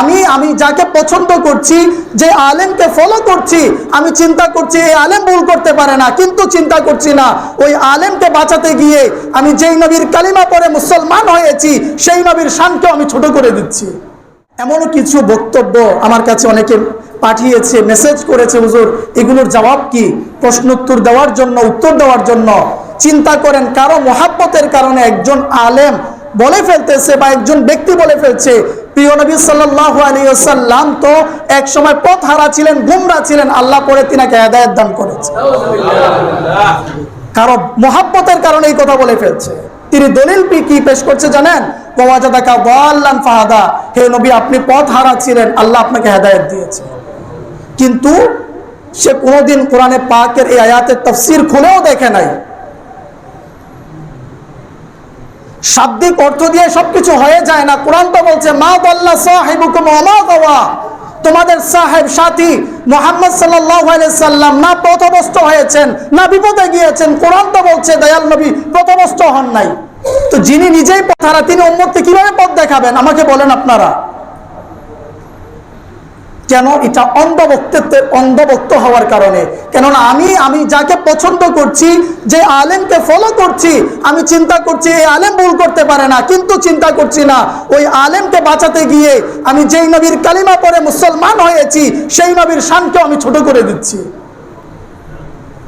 আমি আমি যাকে পছন্দ করছি, যে আলেমকে ফলো করছি, আমি চিন্তা করছি এই আলেম ভুল করতে পারে না, কিন্তু চিন্তা করছি না, ওই আলেমকে বাঁচাতে গিয়ে আমি যেই নবীর কালিমা পরে মুসলমান হয়েছি, সেই নবীর শানকেও আমি ছোট করে দিচ্ছি। এমনও কিছু বক্তব্য আমার কাছে অনেকে পাঠিয়েছে মেসেজ করেছে, হুজুর, এগুলোর জবাব কি? প্রশ্নোত্তর দেওয়ার জন্য, উত্তর দেওয়ার জন্য। চিন্তা করেন, কারও মহাব্বতের কারণে একজন আলেম বলে ফেলতেছে বা একজন ব্যক্তি বলে ফেলছে প্রিয় নবী সাল্লাল্লাহু আলাইহি ওয়াসাল্লাম তো এক সময় পথ হারা ছিলেন, গুমরা ছিলেন, আল্লাহ পরে তিনাকে হেদায়েত দান করেছে। কারও মহাব্বতের কারণে এই কথা বলে ফেলছে। তিনি দলিল কি পেশ করছে জানেন? ফাহাদা। হে নবী, আপনি পথ হারা ছিলেন, আল্লাহ আপনাকে হেদায়েত দিয়েছে। কিন্তু সে কোনোদিন কোরআনে পাকের এই আয়াতের তফসির খুলেও দেখে নাই। শাব্দিক অর্থ দিয়ে সবকিছু হয়ে যায় না। কোরআন তো বলছে, মা বল্লা তোমাদের সাহেব সাথী মোহাম্মদ সাল্লাম না পথভ্রষ্ট হয়েছেন, না বিপদে গিয়েছেন। কোরআন তো বলছে, দয়াল নবী হন নাই। তো যিনি নিজেই পথারা তিনি উম্মতকে কীভাবে পথ দেখাবেন? আমাকে বলেন আপনারা। কেন এটা অন্ধভক্তের অন্ধভক্ত হওয়ার কারণে? কেননা আমি আমি যাকে পছন্দ করছি, যে আলেমকে ফলো করছি, আমি চিন্তা করছি এই আলেম ভুল করতে পারে না, কিন্তু চিন্তা করছি না, ওই আলেমকে বাঁচাতে গিয়ে আমি যেই নবীর কালিমা পরে মুসলমান হয়েছি, সেই নবীর শানকেও আমি ছোট করে দিচ্ছি।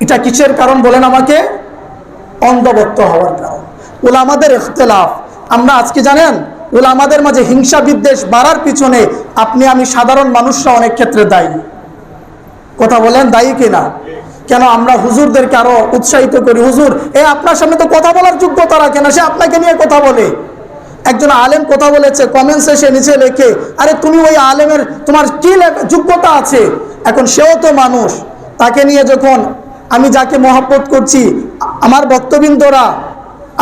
এটা কিসের কারণ বলেন আমাকে? অন্ধভক্ত হওয়ার কারণ। ওলা আমাদের ইখতলাফ। আমরা আজকে জানেন ওলামাদের মাঝে হিংসা বিদ্বেষ বাড়ার পিছনে আপনি আমি সাধারণ মানুষরা অনেক ক্ষেত্রে দায়ী। কথা বলেন, দায়ী কিনা? কেন আমরা হুজুরদেরকে আরও উৎসাহিত করি? হুজুর, এ আপনার সামনে তো কথা বলার যোগ্যতা রাখে না, সে আপনাকে নিয়ে কথা বলে। একজন আলেম কথা বলেছে কমেন্টসে সে নিচে লেখে, আরে তুমি ওই আলেমের, তোমার কি যোগ্যতা আছে? এখন সেও তো মানুষ। তাকে নিয়ে যখন আমি যাকে মহাব্বত করছি, আমার বক্তবৃন্দরা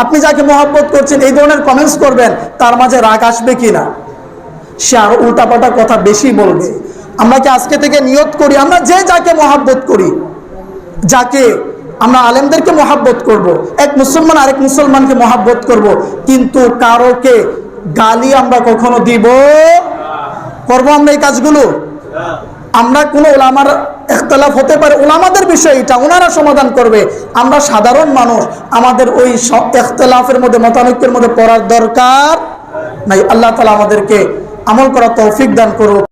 আপনি যাকে মহাব্বত করছেন, এই ধরনের কমেন্টস করবেন, তার মাঝে রাগ আসবে কি না সে আরও উল্টাপাল্টা কথা বেশি বলবে আমরা কি আজকে থেকে নিয়ত করি আমরা যে যাকে মহাব্বত করি, যাকে আমরা আলেমদেরকে মহাব্বত করব। এক মুসলমান আরেক মুসলমানকে মহাব্বত করব। কিন্তু কারোকে গালি আমরা কখনো দিব করব আমরা এই কাজগুলো আমরা কোনো ওলামার একতলাফ হতে পারে। ওলামাদের বিষয় এটা ওনারা সমাধান করবে। আমরা সাধারণ মানুষ, আমাদের ওই একতলাফের মধ্যে, মতানৈক্যের মধ্যে পড়ার দরকার নাই। আল্লাহ তালা আমাদেরকে আমল করা তৌফিক দান করুক।